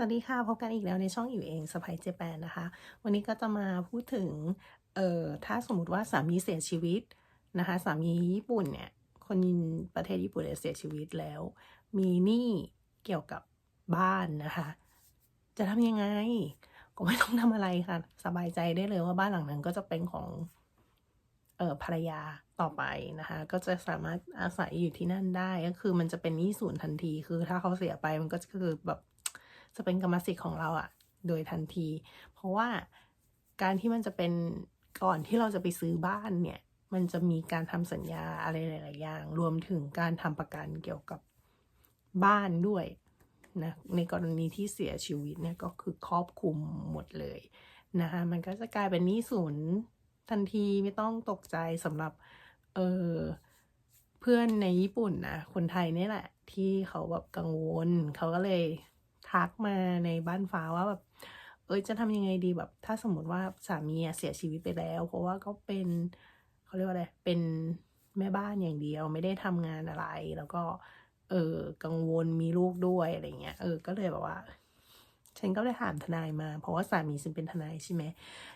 วัสดีค่ะ พบกันอีกแล้วในช่องอยู่เองสไปเจแปนนะคะ วันนี้ก็จะมาพูดถึง เอ่อ ถ้าสมมุติว่าสามีเสียชีวิตนะคะ สามีญี่ปุ่นเนี่ย คนประเทศญี่ปุ่นเนี่ยเสียชีวิตแล้ว มีหนี้เกี่ยวกับบ้านนะคะ จะทำยังไง ก็ไม่ต้องทำอะไรค่ะ สบายใจได้เลยว่าบ้านหลังนั้นก็จะเป็นของ เอ่อ ภรรยาต่อไปนะคะ ก็จะสามารถอาศัยอยู่ที่นั่นได้ ก็คือมันจะเป็นหนี้ศูนย์ทันที คือถ้าเขาเสียไปมันก็คือแบบ จะเป็นกรรมสิทธิ์ของเราอะโดยทันที เพราะว่าการที่มันจะเป็นก่อนที่เราจะไปซื้อบ้านเนี่ย มันจะมีการทำสัญญาอะไรหลาย ๆ อย่าง รวมถึงการทำประกันเกี่ยวกับบ้านด้วยนะในกรณีที่เสียชีวิตเนี่ยก็คือครอบคลุมหมดเลยนะคะมันก็จะกลายเป็นหนี้ศูนย์ทันทีไม่ต้องตกใจสำหรับเออเพื่อนในญี่ปุ่นนะคนไทยนี่แหละ ที่เขาแบบกังวลเขาก็เลย ทักมาในบ้านฟ้าว่าแบบเอ้ยจะทำยังไงดีแบบ ถ้าสมมติว่าสามีเสียชีวิตไปแล้ว เพราะว่าเขาเป็นเขาเรียกว่าอะไรเป็นแม่บ้านอย่างเดียวไม่ได้ทำงานอะไร แล้วก็เออกังวลมีลูกด้วยอะไรเงี้ยเออก็เลยแบบว่า ฉันก็เลยถามทนายมา เพราะว่าสามีฉันเป็นทนายใช่ไหม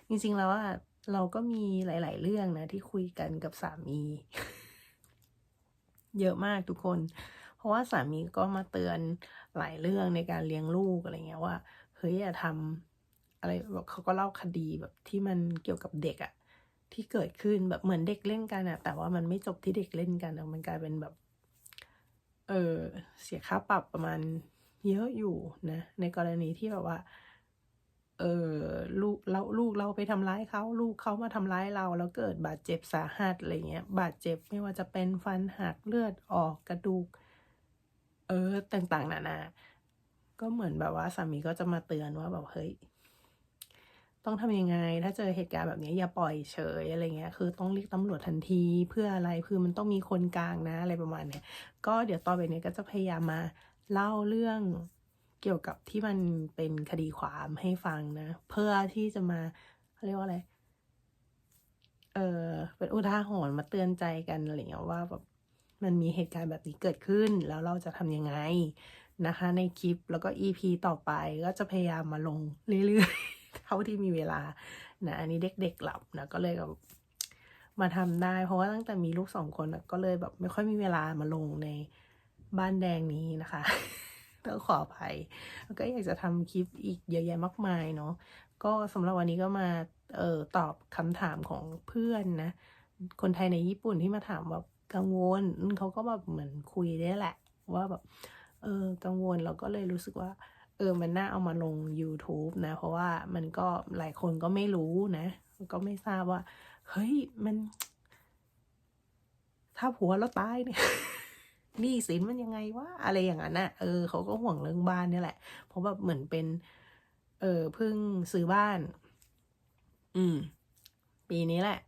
จริง ๆ แล้วอะเราก็มีหลาย ๆ เรื่องนะที่คุยกันกับสามี เยอะมากทุกคน ราะว่าสามีก็มาเตือนหลายเรื่องในการเลี้ยงลูกอะไรเงี้ยว่าเฮ้ยอย่าทำอะไรแบบเขาก็เล่าคดีแบบที่มันเกี่ยวกับเด็กอะที่เกิดขึ้นแบบเหมือนเด็กเล่นกันอะแต่ว่ามันไม่จบที่เด็กเล่นกันมันกลายเป็นแบบ เออเสียค่าปรับประมาณเยอะอยู่นะ ในกรณีที่แบบว่า เออลูกเราลูกเราไปทำร้ายเขาลูกเขามาทำร้ายเรา แล้วเกิดบาดเจ็บสาหัสอะไรเงี้ย บาดเจ็บไม่ว่าจะเป็นฟันหักเลือดออกกระดูก ออต่างๆนานา ก็เหมือนแบบว่าสามีก็จะมาเตือนว่าแบบเฮ้ยต้องทำยังไง ถ้าเจอเหตุการณ์แบบนี้อย่าปล่อยเฉยอะไรเงี้ย คือต้องเรียกตำรวจทันทีเพื่ออะไรคือมันต้องมีคนกลางนะอะไรประมาณเนี้ยก็เดี๋ยวต่อไปเนี้ยก็จะพยายามมาเล่าเรื่องเกี่ยวกับที่มันเป็นคดีความให้ฟังนะ เพื่อที่จะมาเขาเรียกว่าอะไร เออเป็นอุทาหรณ์มาเตือนใจกันอะไรเงี้ยว่าแบบ มันมีเหตุการณ์แบบนี้เกิดขึ้น แล้วเราจะทำยังไงนะคะ ในคลิปแล้วก็ EP ต่อไปก็จะพยายามมาลงเรื่อยๆ เท่าที่มีเวลานะอันนี้เด็กๆหลับนะก็เลยแบบมาทำได้ เพราะว่าตั้งแต่มีลูกสองคนนะก็เลยแบบไม่ค่อยมีเวลามาลงในบ้านแดงนี้นะคะต้องขออภัยแล้วก็อยากจะทำคลิปอีกเยอะแยะมากมายเนาะก็สำหรับวันนี้ก็มาเอ่อตอบคำถามของเพื่อนนะ คนไทยในญี่ปุ่นที่มาถามแบบ กังวลเขาก็แบบเหมือนคุยได้แหละ ว่าแบบเออกังวลเราก็เลยรู้สึกว่า เออมันน่าเอามาลง YouTube นะ เพราะว่ามันก็หลายคนก็ไม่รู้นะ ก็ไม่ทราบว่า เฮ้ยมัน ถ้าผัวเราตายเนี่ยหนี้สินมันยังไงวะอะไรอย่างนั้นน่ะเออเขาก็ห่วงเรื่องบ้านนี่แหละ เพราะแบบเหมือนเป็น เออเพิ่งซื้อบ้าน อืม ปีนี้แหละ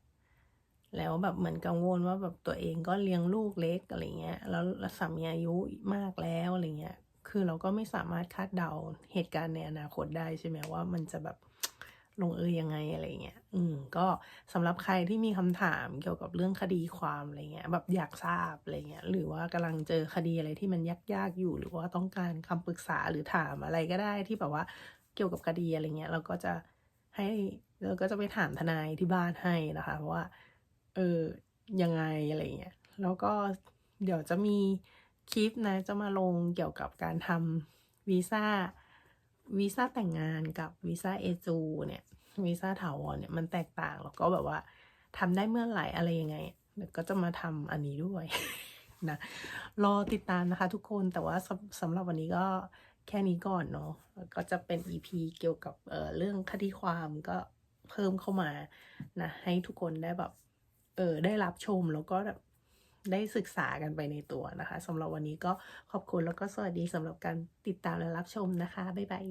แล้วแบบเหมือนกังวลว่าแบบตัวเองก็เลี้ยงลูกเล็กอะไรเงี้ยแล้วสามีอายุมากแล้วอะไรเงี้ยคือเราก็ไม่สามารถคาดเดาเหตุการณ์ในอนาคตได้ใช่ไหมว่ามันจะแบบลงเอยยังไงอะไรเงี้ย อืม ก็สำหรับใครที่มีคำถามเกี่ยวกับเรื่องคดีความอะไรเงี้ย แบบอยากทราบอะไรเงี้ย หรือว่ากำลังเจอคดีอะไรที่มันยากๆอยู่ หรือว่าต้องการคำปรึกษาหรือถามอะไรก็ได้ที่แบบว่าเกี่ยวกับคดีอะไรเงี้ย เราก็จะให้เราก็จะไปถามทนายที่บ้านให้นะคะ เพราะว่า เออยังไงอะไรเงี้ยแล้วก็เดี๋ยวจะมีคลิปนะ จะมาลงเกี่ยวกับการทำวีซ่าวีซ่าแต่งงานกับวีซ่าเอจูเนี่ยวีซ่าถาวรเนี่ยมันแตกต่างแล้วก็แบบว่าทำได้เมื่อไหร่อะไรยังไงเดี๋ยวก็จะมาทำอันนี้ด้วยนะรอติดตามนะคะทุกคนแต่ว่าสำสำหรับวันนี้ก็แค่นี้ก่อนเนาะก็จะเป็น EP เกี่ยวกับเเรื่องคดีความก็เพิ่มเข้ามานะให้ทุกคนได้แบบ เออได้รับชมแล้วก็แบบได้ศึกษากันไปในตัวนะคะสำหรับวันนี้ก็ขอบคุณแล้วก็สวัสดีสำหรับการติดตามและรับชมนะคะ บ๊ายบาย